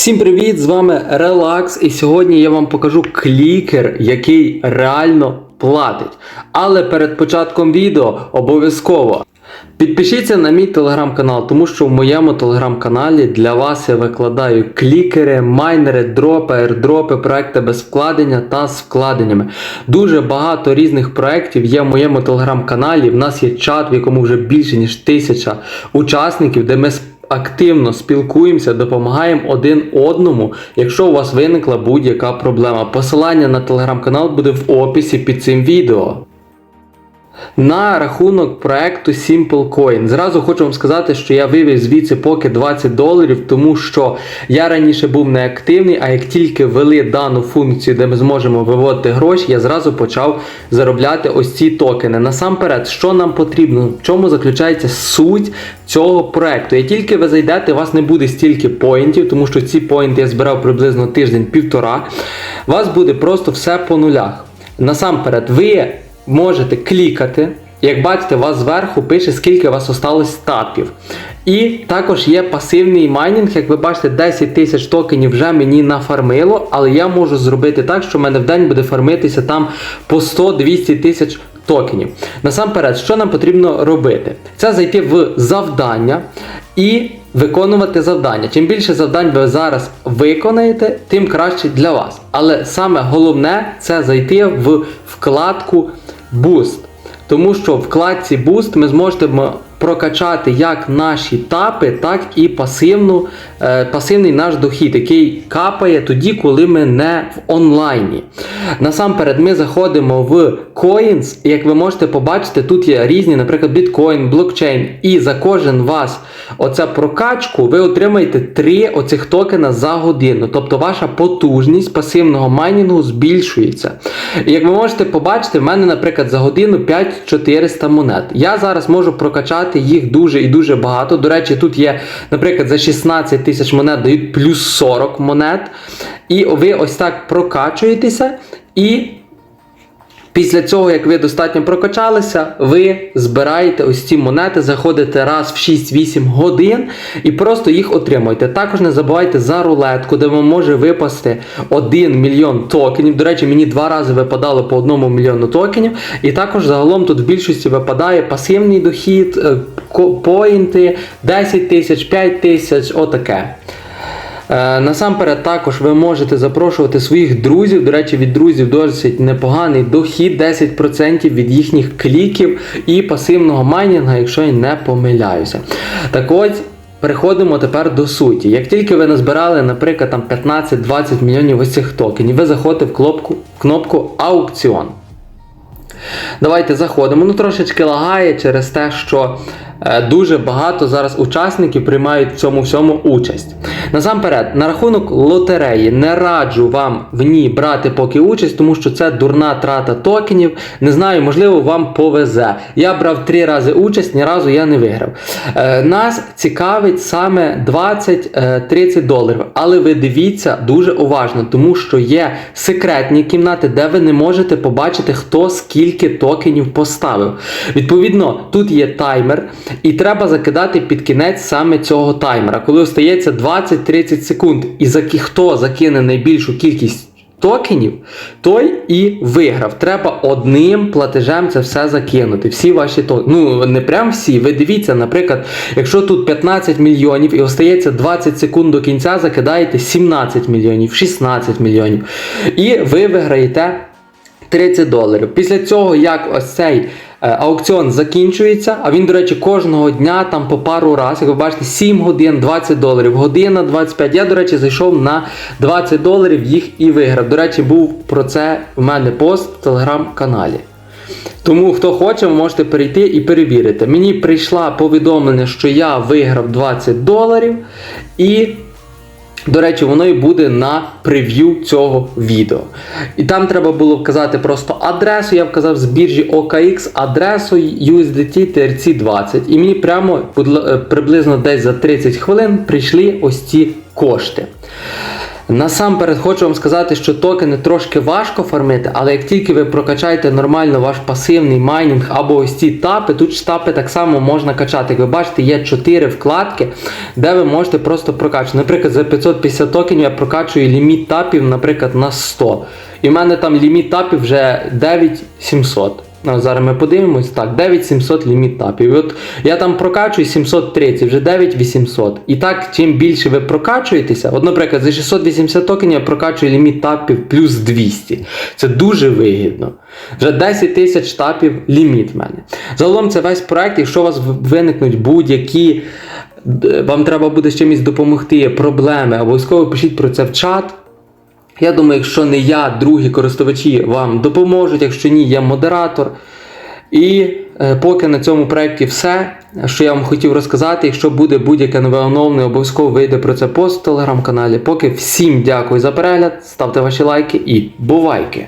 Всім привіт! З вами Relax і сьогодні я вам покажу клікер, який реально платить. Але перед початком відео обов'язково підпишіться на мій телеграм-канал, тому що в моєму телеграм-каналі для вас я викладаю клікери, майнери, дропи, аірдропи, проекти без вкладення та з вкладеннями. Дуже багато різних проєктів є в моєму телеграм-каналі. В нас є чат, в якому вже більше ніж тисяча учасників, де ми активно спілкуємося, допомагаємо один одному, якщо у вас виникла будь-яка проблема. Посилання на телеграм-канал буде в описі під цим відео. На рахунок проекту Simple Coin. Зразу хочу вам сказати, що я вивів звідси поки 20 доларів, тому що я раніше був неактивний, а як тільки ввели дану функцію, де ми зможемо виводити гроші, я зразу почав заробляти ось ці токени. Насамперед, що нам потрібно, в чому заключається суть цього проекту. Як тільки ви зайдете, у вас не буде стільки поінтів, тому що ці поінти я збирав приблизно тиждень-півтора. У вас буде просто все по нулях. Насамперед, ви можете клікати. Як бачите, у вас зверху пише, скільки у вас осталось статків. І також є пасивний майнінг, як ви бачите, 10 тисяч токенів вже мені нафармило, але я можу зробити так, що в мене в день буде фармитися там по 100-200 тисяч токенів. Насамперед, що нам потрібно робити? Це зайти в завдання і виконувати завдання. Чим більше завдань ви зараз виконаєте, тим краще для вас. Але саме головне це зайти в вкладку Boost. Тому що в вкладці Boost ми зможемо прокачати як наші тапи, так і пасивну, е, пасивний наш дохід, який капає тоді, коли ми не в онлайні. Насамперед, ми заходимо в Coins, і як ви можете побачити, тут є різні, наприклад, біткоін, блокчейн. І за кожен вас оця прокачку ви отримаєте 3 оцих токена за годину. Тобто ваша потужність пасивного майнінгу збільшується. Як ви можете побачити, в мене, наприклад, за годину 5400 монет. Я зараз можу прокачати їх дуже і дуже багато. До речі, тут є, наприклад, за 16 тисяч монет дають плюс 40 монет. І ви ось так прокачуєтеся і. Після цього, як ви достатньо прокачалися, ви збираєте ось ці монети, заходите раз в 6-8 годин і просто їх отримуєте. Також не забувайте за рулетку, де вам може випасти 1 мільйон токенів. До речі, мені два рази випадало по 1 мільйону токенів. І також загалом тут в більшості випадає пасивний дохід, е, поінти, 10 тисяч, 5 тисяч, отаке. Е, Насамперед, також ви можете запрошувати своїх друзів. До речі, від друзів досить непоганий дохід, 10% від їхніх кліків і пасивного майнінга, якщо я не помиляюся. Так ось. Переходимо тепер до суті. Як тільки ви назбирали, наприклад, там 15-20 мільйонів ось цих токенів, ви заходите в кнопку, кнопку аукціон. Давайте заходимо. Ну трошечки лагає через те, що дуже багато зараз учасників приймають в цьому всьому участь. Насамперед, на рахунок лотереї не раджу вам в ній брати поки участь, тому що це дурна трата токенів. Не знаю, можливо, вам повезе. Я брав три рази участь, ні разу я не виграв. Е, нас цікавить саме 20-30 доларів. Але ви дивіться дуже уважно, тому що є секретні кімнати, де ви не можете побачити, хто скільки токенів поставив. Відповідно, тут є таймер, і треба закидати під кінець саме цього таймера, коли остається 20-30 секунд. І за хто закине найбільшу кількість. Токенів, той і виграв. Треба одним платежем це все закинути. Всі ваші токени. Ну, не прям всі. Ви дивіться, наприклад, якщо тут 15 мільйонів і остається 20 секунд до кінця, закидаєте 17 мільйонів, 16 мільйонів. І ви виграєте 30 доларів. Після цього, як ось цей аукціон закінчується, а він, до речі, кожного дня там по пару раз, як ви бачите, 7 годин 20 доларів, година 25. Я, до речі, зайшов на 20 доларів, їх і виграв. До речі, був про це в мене пост в телеграм-каналі. Тому, хто хоче, ви можете перейти і перевірити. Мені прийшло повідомлення, що я виграв 20 доларів і. До речі, воно і буде на прев'ю цього відео. І там треба було вказати просто адресу. Я вказав з біржі OKX адресу USDT TRC20. І мені прямо е, приблизно десь за 30 хвилин прийшли ось ці кошти. Насамперед хочу вам сказати, що токени трошки важко фармити, але як тільки ви прокачаєте нормально ваш пасивний майнінг або ось ці тапи, тут ж тапи так само можна качати. Як ви бачите, є 4 вкладки, де ви можете просто прокачувати. Наприклад, за 550 токенів я прокачую ліміт тапів, наприклад, на 100. І в мене там ліміт тапів вже 9700. Зараз ми подивимось. Так, 9700 ліміт тапів. От я там прокачую 730, вже 9800. І так, чим більше ви прокачуєтеся, от, наприклад, за 680 токенів я прокачую ліміт тапів плюс 200. Це дуже вигідно. Вже 10 тисяч тапів ліміт в мене. Загалом це весь проект, якщо у вас виникнуть будь-які. Вам треба буде з чимось допомогти, проблеми, обов'язково пишіть про це в чат. Я думаю, якщо не я, другі користувачі вам допоможуть, якщо ні, я модератор. І е, поки на цьому проєкті все, що я вам хотів розказати. Якщо буде будь-яке нове оновлення, обов'язково вийде про це пост в телеграм-каналі. Поки всім дякую за перегляд, ставте ваші лайки і бувайки!